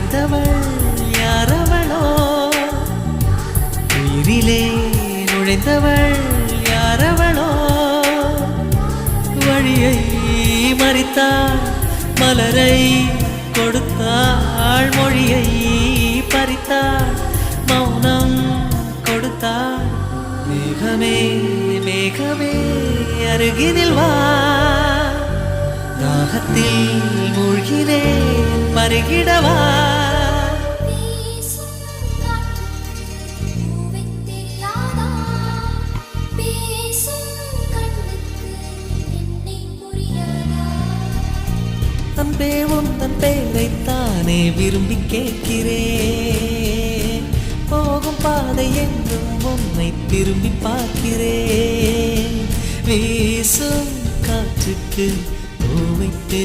பிறந்தவள் யாரவளோ? உயிரிலே நுழைந்தவள் யாரவளோ? வழியை மறித்தாள் மலரை கொடுத்தாள் மொழியை பறித்தாள் மௌனம் கொடுத்தாள். மேகமே மேகமே அருகினில் வா தாகத்தில் மூழ்கினேன் பருகிடவா அன்பே உந்தன் பேரைத்தானே விரும்பி கேட்கிறேன். போகும் பாதை எங்கும் உன்னை திரும்பி பார்க்கிறேன். வீசும் காற்றுக்கு பூவை